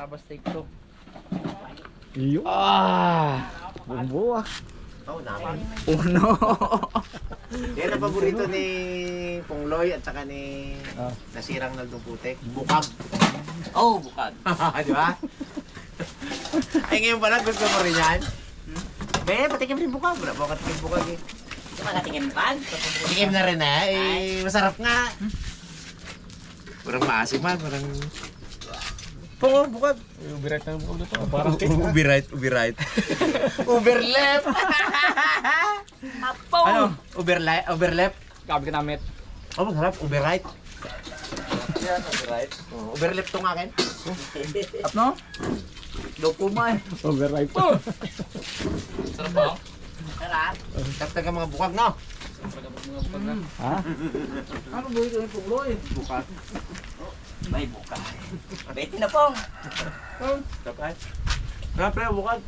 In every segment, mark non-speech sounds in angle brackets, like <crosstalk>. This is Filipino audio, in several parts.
Karabas take to. Iyo. Ah! Bumbo ah. Oo naman. Uno. Yan ang paborito ni Pongloy at saka ni Ah. nasirang Naldong Putek. Bukag. oh, bukad. <laughs> Di ba? Ay ngayon pala gusto mo rin yan? Be, patikim rin bukag. Wala po katikim bukag eh. Ito makatikim pan. Patikim na rin eh. eh masarap nga. Parang maasim man. Parang... Oo, bukag. Ubirat na mo dito. Parang <laughs> Ubi right, ubi right. <laughs> Uber left. <laughs> Apo! ano? Uber left? Uber left? Kabi ka namin. Oh, masarap. Uber right. Yan, uber right. Oh, uber left tong akin. Up no? Loko mo eh. Overripe. Sarap ba? Sarap. Tapos ka mga bukag, no? Ha? Ano ba ito yung pugloy? Bukad. May bukad. Pwede na pong. Tapos. Nga, pre, bukag.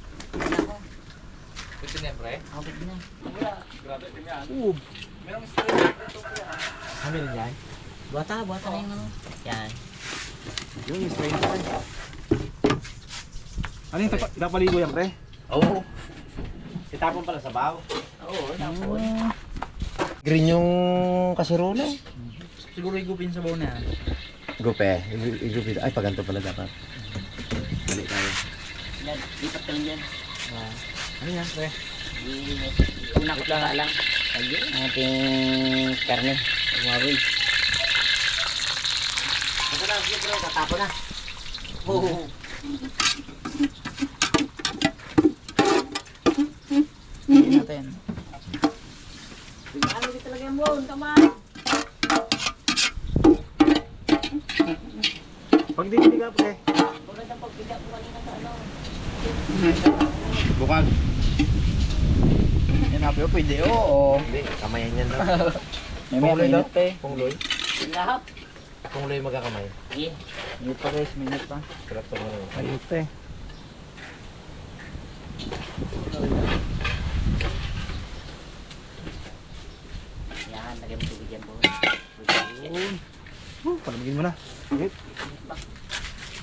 Pwede na pre? Oh, pwede na. Uh, Kami rin yan. Buwata, buwata na yung ano. Yan. yun yung strain ko eh. Ano yung tapa- itapaligo yan pre? Oo. Itapon pala sa baw. Oo, tapos. Green yung kasirola. Siguro igupin sa baw na yan. Gupe. Igupe. Ay, paganto pala dapat. Balik tayo. Yan, lipat ka lang dyan. Ano yan pre? Una ko lang lang. Ayun. Ating karne. Umawi. Ako na, bro, tatapon na. Oo. Pag di ka pre. Wala na pagbiga ko kanina sa ano. Bukag. Yan habi pwede oo. Hindi, kamayan yan. May Pungloy daw? minute eh. Pungloy. Lahat. Pungloy magkakamay. Sige. Minute pa guys, minute pa. Sarap to mga. Ayun pre. Yan, lagyan mo tubig yan. Uh, palamigin mo na. Sige.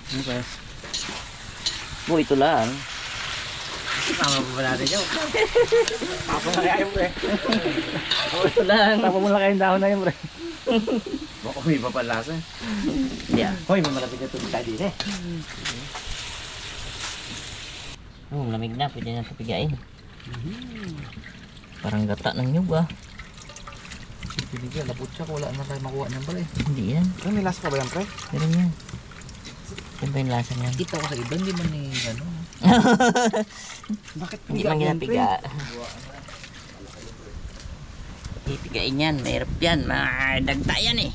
Pre? Bo, ito lang. Tama pa ba natin yun? Tapos na yun pre. Ito lang. Tapos mo na kayong dahon na yun pre. Baka may papalasa. Yeah. Hoy, may malapit na tubig tayo din eh. Oh, lamig na. Pwede na ito pigain. Parang gata ng nyug ah. Pinigyan, lapot siya. Wala na tayo makuha niyan pre. Hindi yan. Ano may lasa ka ba yan pre? Meron yan. Yan ba yung lasa niyan? Kita ko sa iba, hindi man ni ano. <laughs> Bakit Hindi man ginapiga. Ipigain yan. Mahirap yan. Madagta yan eh.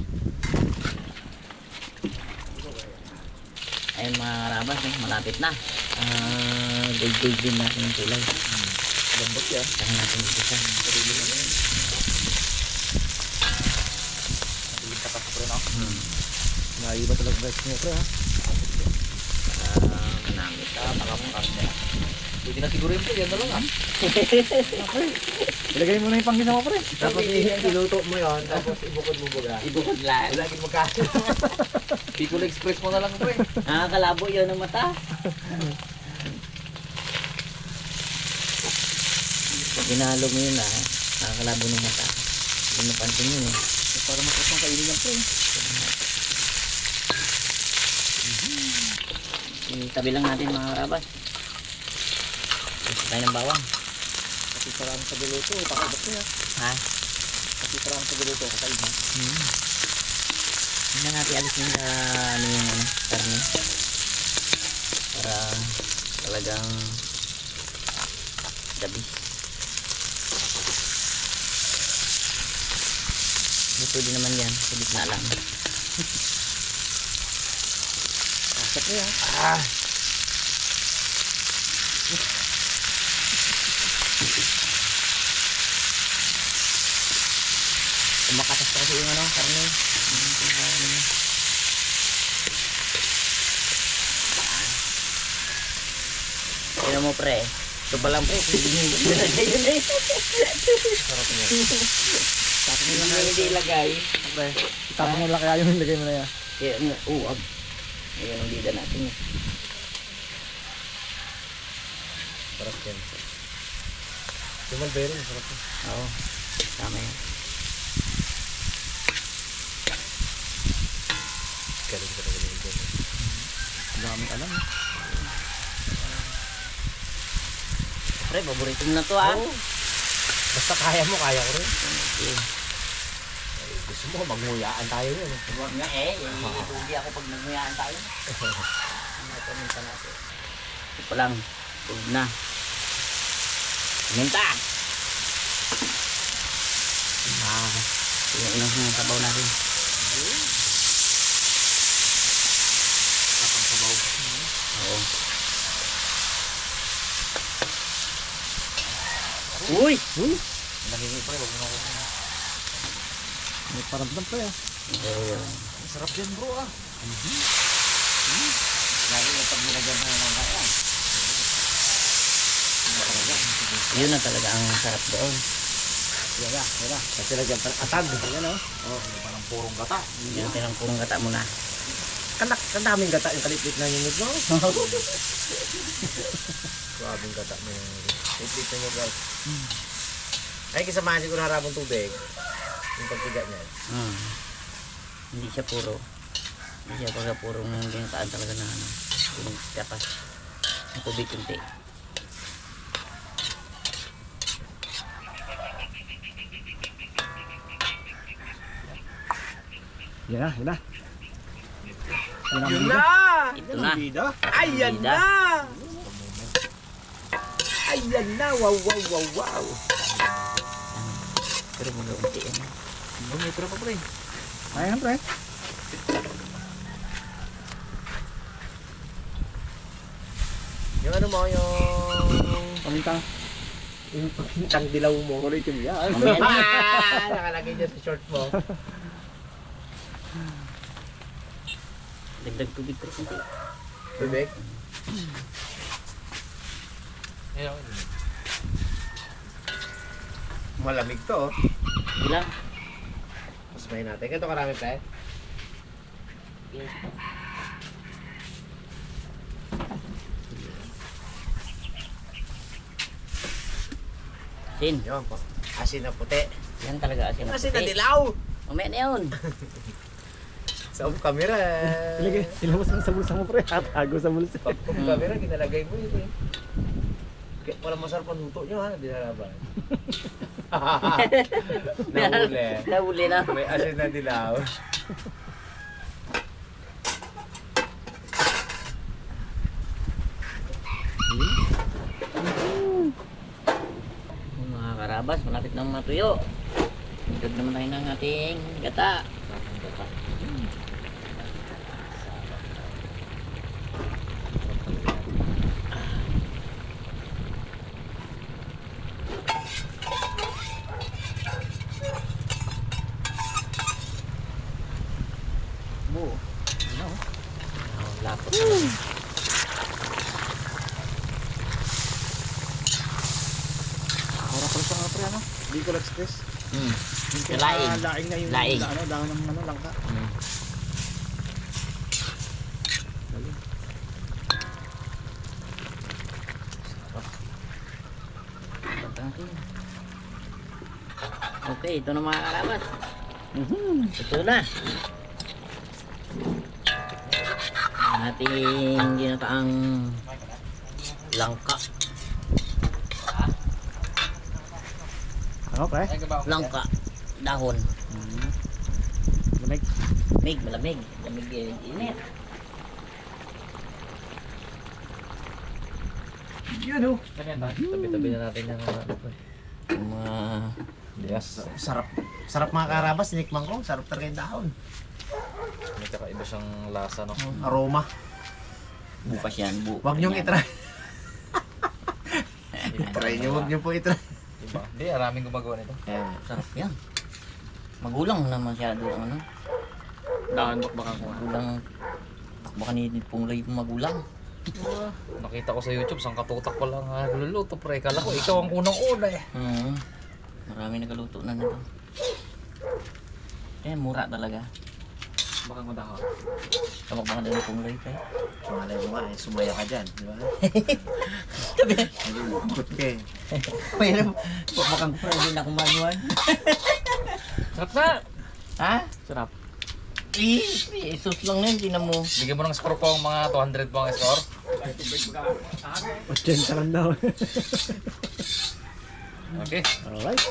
Ayun mga karabas eh. Malapit na. Ah, gold gold din natin yung kulay. Lambot yan. Saka natin dito sa. Natilig ka pa pre no? Hmm. Naiba talaga guys niya pre ha. Ah, ka. Baka mong karne. Pwede na siguro yun pre, yan na lang ha. Ilagay mo na yung panggisa mo pre. Tapos iluto mo yon tapos ibukod mo baga. Ibukod lang. Lagi magkasya. <laughs> Bicol Express mo na lang pre. Nakakalabo yun ng mata. Pag ginalo mo yun ah, nakakalabo ng mata. Hindi mo pansin yun eh. Para matapos ang kainin yan pre. Itabi lang natin mga karabas. Gusto tayo ng bawang. Kasi sarang sa biluto, kakaiba pre ha. Kasi sarang sa biluto, kakaiba. Hmm. Hindi na natin alis yung sa ano yung ano, karne. Para talagang gabi. Hindi pwede naman yan. Sa gitna lang. Pre ha. Ah, Kumakatas pa kasi yung ano, karne. Tignan mo pre. Ito pa lang pre. Sarap niya. Tapos mo lang hindi ilagay. Pre, itapon mo lang kaya yung nilagay mo na yan. Kaya ano, uwag. Ayan ang lida natin. eh. Sarap yan. Yung mulberry, sarap yan. Oo. Tama yan. Galing ka talaga ng dyan. Daming alam. Pre, paborito mo na to ah. Oo. Basta kaya mo, kaya ko rin. Okay. Ay, gusto mo, magmuyaan tayo yun. eh. Huwag nga eh, iilugi ako pag nagmuyaan tayo. <laughs> Ano ito, minta natin. Ito pa lang, huwag na. Minta! Ah, yung unang yung sabaw natin. Kapang sabaw. Oo. Uy! Uy, pa rin, huwag mo na ako. may paramdam pa eh. Ayun. Ang sarap yan bro ah. Lalo na pag nilagyan mo ng kaya. Yun na talaga ang sarap doon. Yan na, yan na. Kasi lagyan pa ng atag. Ayan oh. Oh, parang purong gata. Yan tinang kurang kata mo na. Kanak, kadaming gata yung kalit-lit na <laughs> yun no? Grabing gata mo yung kalit-lit na yun guys. Ay, kasamahan na harapong tubig. Yung pagtiga niya. Hmm. Hindi siya puro. Hindi siya pagka purong ginataan talaga na ano. Yung kapas. Ang tubig kunti. Yan na, yan na. Yan ang Yun bida. na! Ito na. bida. Ayan Bida. na! Ayan na! Wow, wow, wow, wow! Pero mga unti yan. Bumitro pa pre. Ayan pre. Yung ano mo, yung... Pamintang. Yung pagkintang dilaw mo. Kulit yung yan. Ah! Nakalagay dyan sa short mo. <laughs> Dagdag tubig pero kunti. Tubig? Malamig to oh. Hindi lang. Mas may natin. Ganito karami pre. Asin. Yun po. Asin na puti. Yan talaga asin na Asin na puti. dilaw! Mamaya na yun. <laughs> Sa off camera. Ilagay, ilabas mo sa bulsa mo pre. Tatago sa bulsa. Off camera, kinalagay mo yun eh. Kaya walang masarap ang luto nyo ha, di na laban. <laughs> Nahuli. Nahuli na. May asin na dilaw. Mga karabas, malapit nang matuyo. Ikot naman tayo ng ating gata. Buo. Ano? Oh, lapot. Para pala sa pre ano. Bicol Express. Hmm. Yung laing. pinaka- Laing na yung Laing. ano, dahon ng ano, langka. Hmm. Natin. Okay, ito na mga karabas. Mhm. Ito na. Ang ating ginataang langka. Ano pre? Langka. Dahon. Mhm. Lamig. Mig, malamig. Lamig eh, init. Yun oh. Tabi-tabi na natin. Yung mga Yes. Sarap. Sarap mga karabas, tinikman ko. Sarap talaga yung dahon. May kakaiba siyang lasa, no? Aroma. bukas yan. Bu Huwag niyong itry. <laughs> Try niyo, huwag niyo po itry. Hindi, maraming gumagawa nito. Ayan. Sarap yan. Magulang na masyado ang ano. Dahon bakbakan ko. Magulang. Baka ni punglay magulang. Nakita ko sa YouTube, sang katutak ko lang ah, luluto, pre. Kala ko, ikaw ang unang-una eh. Hmm. Marami nagaluto na nito. Eh, mura talaga. Baka madahon. Kabak baka na ng punglay pa eh. Malay mo nga, eh, sumaya ka dyan, di ba? <laughs> Sabi, Nalulungkot ka eh. <laughs> mayroon. Mukhang pwede na kumanuan. <laughs> Sarap na! Ha? Sarap. Eh, isus lang na yun, tinan mo. Bigyan mo ng score po ang mga 200 po ang score. 80 lang daw. Okay. Alright.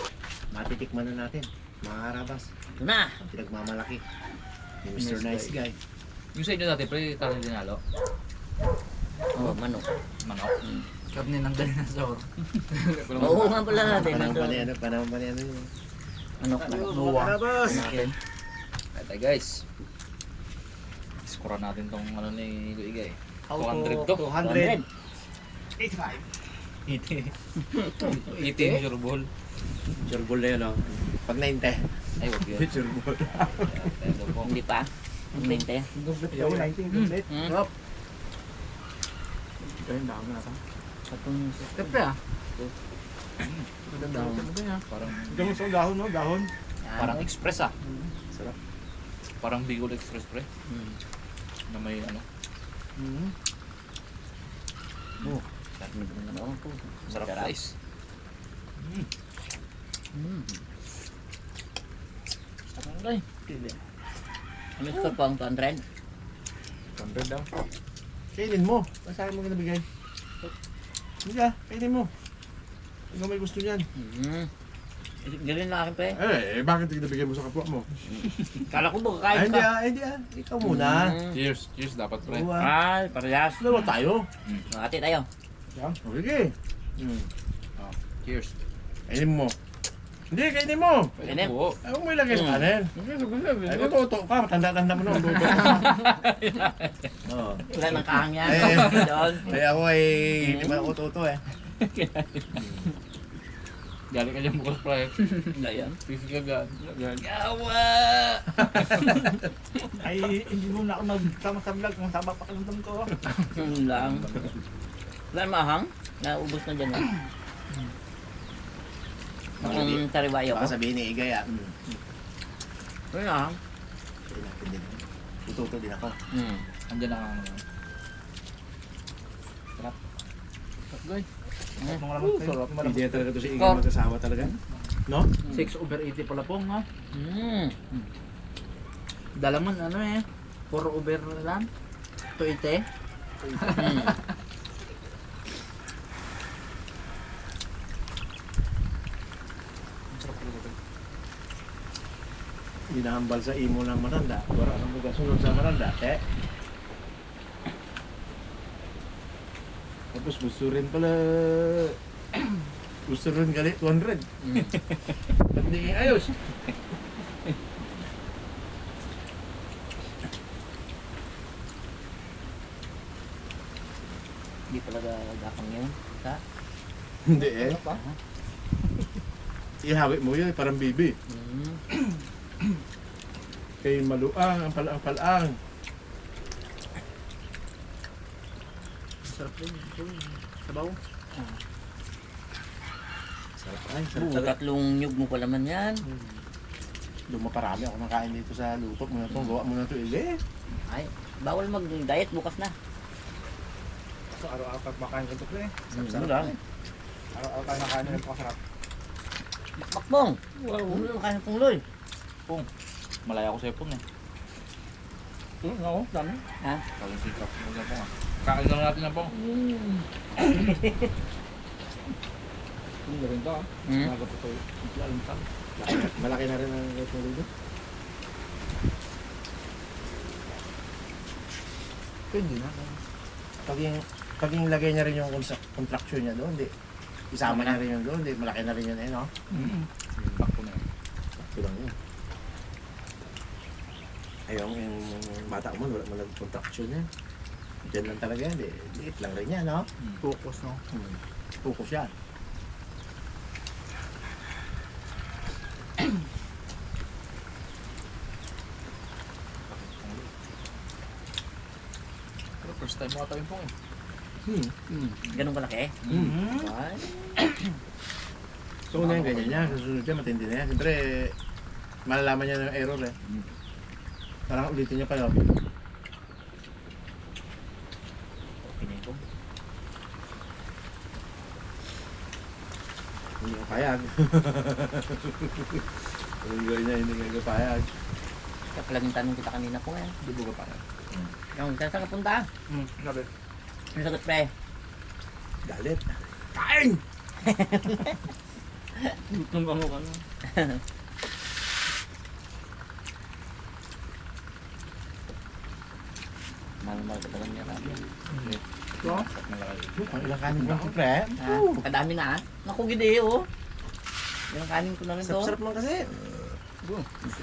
Matitikman na natin, mga karabas. Ito na. Pinagmamalaki. Mr. Nice Guy. Yung sa inyo dati, pre, karne dinalo. Oh, manok. Manok. Mm. Karne ng dinosaur. <laughs> Oo nga pala natin. Panahon pa Manok, niya, ano, panahon pa niya. ano yun. manok. manok. Mga karabas. Natin. Ito guys. Score natin tong ano ni Luiga. How 200 to- to. 200. 85. Iti. Iti yung sure ball. Sureball na yun, oh. Pag 90. Ay, wag yun. Ito po. Hindi pa. Hindi pa. Yo, 19 complete. Hmm? Sarap. Ito yung dahon na natin. Katong Siyempre ah. Maganda ako Parang, mo sa dahon, no? Dahon. parang express ah. Sarap. Parang Bicol Express pre. Hmm. Na may ano. Mm. Oh, sarap nito naman ako Hmm. Sarap guys. Ano score po ang 200? 100 daw. Kainin mo. Basta akin mo kinabigay. Hindi ka, kainin mo. Ikaw may gusto niyan. Hmm. Ganun lang akin pa eh. Eh, eh bakit kinabigay mo sa kapwa mo? <laughs> Kala ko ba Ay, kakain hindi ka? ah, hindi ah. Ikaw muna. Hmm. Cheers. Cheers dapat pre. Oo ah. Ay, parehas. Dalawa tayo. Ate tayo. O, sige. Hmm. Cheers. Kainin mo. Hindi, kainin mo. Pwede Pwede. po. Huwag mo ilagay sa kanin. Ay, uto-uto ka. Matanda-tanda mo na. Uto-uto ka. <laughs> Oo. Wala nang kahang yan. Eh. <laughs> Kaya ako ay hindi man uto-uto eh. <laughs> Galing ka dyan bukas pre. Ngayon. Pisi ka gan. Yawa! Ay, hindi mo na ako nagsama sa vlog. Ang sama pa kalamdam ko. Yun lang. Wala mahang? Naubos na dyan. <clears throat> Ang sariwayo ko. Baka sabihin ni Igay ah. Wala na mahang. Sige natin din. Uto-uto din ako. Hmm. Andiyan na ang. Sarap. Sarap guys. Mga Uh, lamang sarap. Hindi na talaga to si Igay Ikaw. magkasawa talaga. No? 6 over 80 pala pong ha. Hmm. Dalaman ano eh. 4 over lang. Tuite. Hmm. Hinahambal sa imo ng matanda. Wala kang magasunod sa matanda. Eh. Tapos gusto rin pala gusto rin gali 200. Hmm. Ba't di ayos? Hindi pala gagapang yun. Sa? Hindi eh. pa? Ihawi mo yun, parang bibi. Hmm. Kay maluang, ang palaang-palaang. Sarap din. Sabaw. Sarap ay, sarap talaga. tatlong nyug mo pala man yan. Dumaparami ako nakain dito sa luto. Muna to, gawa mo na to eh. Ay, bawal mag-diet bukas na. So, araw-araw pag makain ko ito, pre. Ano lang? Araw-araw tayo nakain nito kasarap. Bakbong! Wow, ano kain ng pungloy? Malaya ako sa ipon eh. Hmm, oo, dami. Ha? Kaling sikap. Na po nga. Kakain na lang natin na po. Hindi rin to, ah. Hmm? Mga gato ko. Lalimtan. Malaki na rin ang ito dito. Pwede na. Pag yung, pag yung lagay niya rin yung contra- contraction niya doon, di. Isama niya rin yun doon, di. Malaki na rin yun eh, no? Bakto na yun. Ito lang yun. Ayaw, yung, yung bata mo, wala mo lang contraction yan. Diyan lang talaga yan, di. Liit lang rin yan, no? Focus, no? Hmm. Focus yan. Pero first time mo ata yung pong eh. Hmm. Hmm. Ganun kalaki? Hmm. Ay. So, una yung ganyan niya. Sa susunod niya, matindi na yan. Siyempre, malalaman niya ng error eh. Hmm. Parang ulitin niya kayo. Gutom. Hindi ko payag. <laughs> Ang gawin niya, hindi ka payag. Kaya pala yung tanong kita kanina po eh. Hindi mo ka pa. Yung saan ka punta? Hmm, sabi. Yung sagot pre. Galit. Kain! <laughs> Ka mo ka no? <laughs> Mahal-mahal ka talaga niya ramen. Ito? Ang ilang kanin mo, pre. Kadami na ah. Naku, gidi oh. Yung kanin ko na rin to. Sarap-sarap man kasi.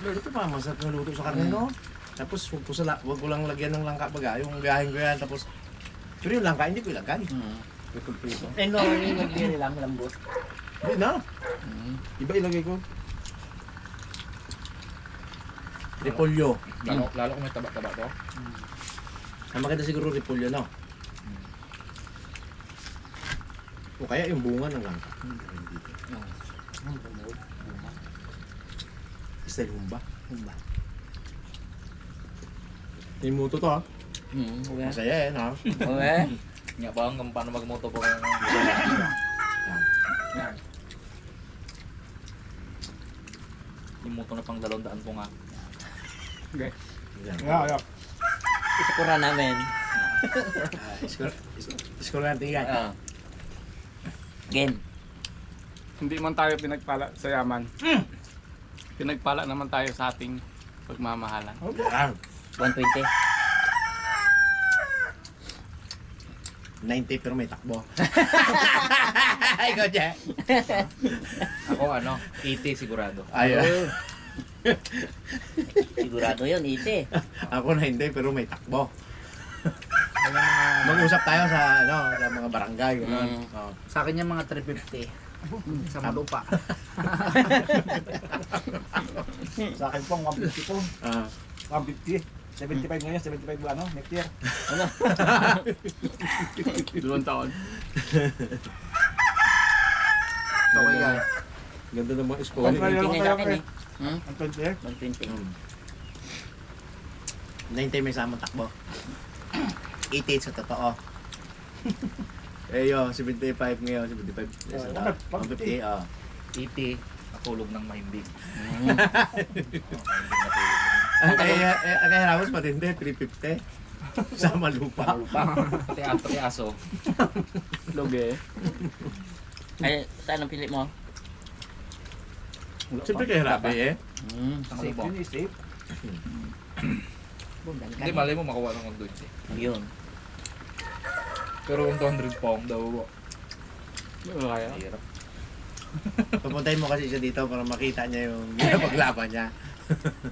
Ito pa, masarap na luto sa karne, no? Tapos, huwag ko, sa la- huwag ko lang lagyan ng langka baga. Yung gahin ko yan, tapos... Pero yung langka, hindi ko ilagay. Hmm. Prito-prito. Eh, no, yung nagbili lang, lambot. Hindi na. Hmm. Iba ilagay ko. Repolyo. Lalo, lalo kung may taba-taba to. Ang maganda siguro repolyo, no? O kaya yung bunga ng langka. Style humba. Humba. Imuto to, ha? Hmm, okay. Masaya eh, no? Okay. <laughs> Nga ba ang paano magmoto po ng Yung moto na pang dalawang daan po nga. Yan. Nga, nga. Isukura namin. Ah, Score score natin yan. Ah. Again. Hindi man tayo pinagpala sa yaman. Pinagpala naman tayo sa ating pagmamahalan. Yan. 120. 90 pero may takbo. <laughs> Ikaw, Jack. <laughs> Ako ano, 80 sigurado. Ayun. <laughs> Sigurado yun, ite. Ako na hindi pero may takbo. Mag-usap tayo sa ano, sa mga barangay gano'n. Mm. Oh. Sa akin yung mga 350. Sa malupa. <laughs> Sa akin po, 150 po. Ah. 150. 75 ngayon, 75 ano, next year. Ano? <laughs> Dalawang taon. <laughs> Okay yan. Ganda ng mga school. 120 nga sa akin eh. Hmm? Ang 20 120. Mm. 90 may samang takbo. <clears throat> 88 sa totoo. <laughs> eh yun, 75 ngayon, 75. Yes, Oh, uh, 150, ah. 80, natulog ng mahimbing. Hmm. Ang <laughs> kaya, eh, ang kaya Ramos matindi, 350. <laughs> Sama lupa. Pati, pati aso. Loge. Ay, saan ang pili mo? Siyempre kaya Rabi eh. Hmm. Ang Safe yun, eh, safe. Bundan Hindi, malay mo makuha ng 120. Yun. Pero kung 200 pound daw, Wala kaya. hirap. <laughs> Pupuntahin mo kasi siya dito para makita niya yung <laughs> paglaban niya. <laughs>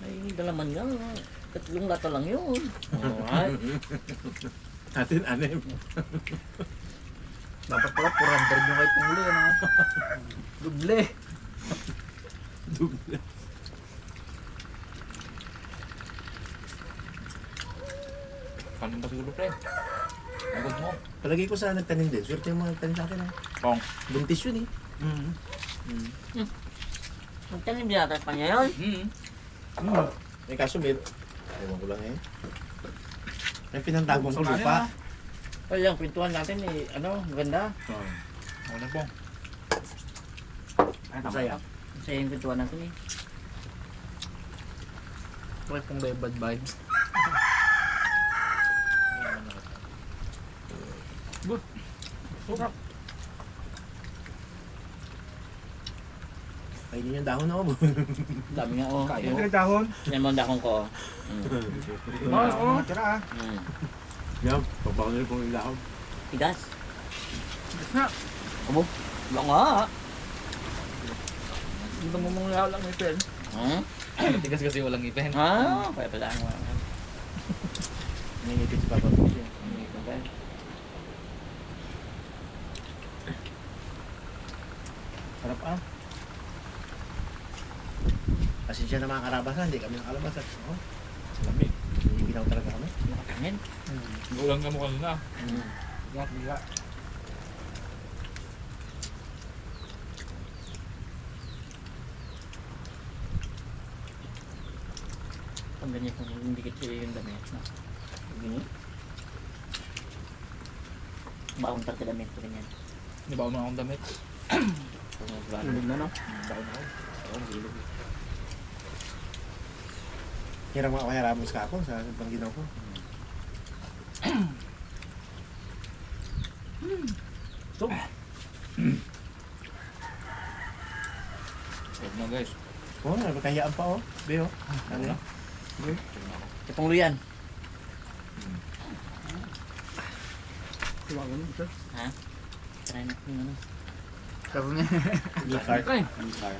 Ay, dalaman nga. Tatlong lata lang yun. Alright. Atin anim. Dapat pala 400 yung kay Puli. Ano? Duble. Kanin ba siguro, pre? Agad mo. Palagi ko sa nagtanim din. Swerte yung mga nagtanim sa akin. ah. Pong. Buntis yun eh. Mm. Magtanim din natin pa niya yun. Hmm. Hmm. Eh kaso may... Ewan ko lang eh. May pinandagong ko lupa. Ay, yung pintuan natin eh, ano, maganda. Oh. Ako na, Pong. Ay, Masaya. Masaya yung pintuan natin eh. Bakit pong bad vibes? Sarap. Kainin yung dahon ako. Dami <laughs> nga oh. Yung Yung pinagdahon. yan mo ang dakong ko. <laughs> oh. Mm. Oo, oo. Tira ah. Mm. Yan, pabaon nila kung yung dahon. Tigas. nga. Abo. Wala nga. Hindi mo mga lang ito yan. Hmm? <clears throat> Tigas kasi walang ipin. Ah, kaya pala ang mga. Nanginipit si Papa Pili. Okay. Sarap ah. Kasi siya na mga karabasan, hindi kami nakalabasan. Oh, sa lamig. Hindi ginaw talaga kami. Nakakanin. Gulang ka mo kanina. Mm. Yak, biga. Pag ganyan kung hindi kita yung damit. No? Ganyan. Baong talaga damit ko ganyan. Di ba ako akong damit? <clears throat> Tulog na no? Na. Hirang mga kahiramos ka ako sa ibang ginaw ko. Stop. Huwag na guys. Oo, oh, nagkahiyaan pa oh. Be oh. Ano yun? Itong luyan. Tumago na sir. Ha? Try natin yung ano. Karoon niya. Ay, Car.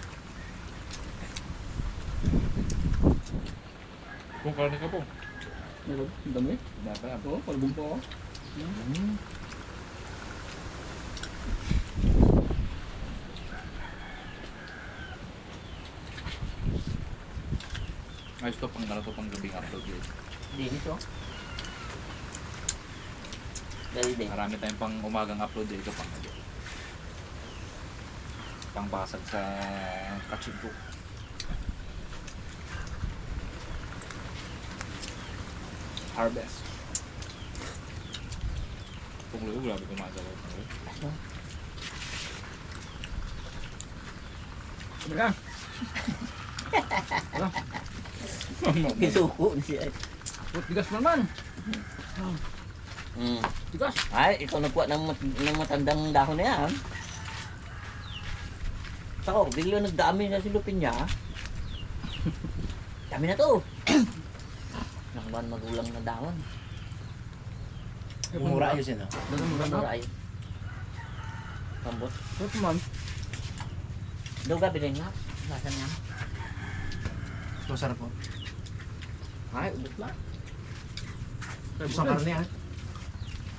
Kung karne ka po. Ang dami. Dapat. Oo, palbong po ako. Ayos to pang ano to pang gabing upload yun. Dinis oh. Dali din. Marami tayong pang umagang upload eh. Ito pang. Pang basag sa kachig ko. Harvest. Kung luyo, grabe kumasal. Sabi ka. Isuko siya. Tigas naman. Mm. Tigas. Ay, ikaw nagkuha ng, ng matandang dahon na yan. Tako, bigla nagdami na si Lupin niya. <laughs> Dami na to. <clears throat> Nakban magulang na dahon. Mura ayos yun ganda. Mura ayun. Pambot. Ito man. Daw gabi rin nga. Lasan niya. Masarap po. Ay, ubot lang. Gusto ang karne ah.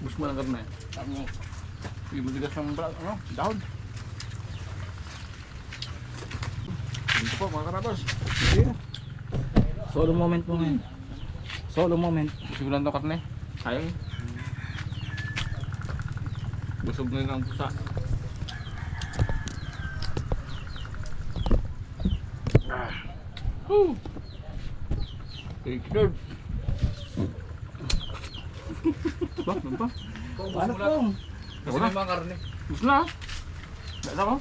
Bus mo lang karne. Kami. Hindi mo tigas ng bra- ano, dahon. Dito po mga karabas. Solo moment mo ngayon. Solo moment. Lang ito karne. Sayang. Busog na yung pusa. Ah. Woo! You, Lord. Ba, ano ba? Ano pong? Gusto yung mga karne? Gusto na. Dala ko.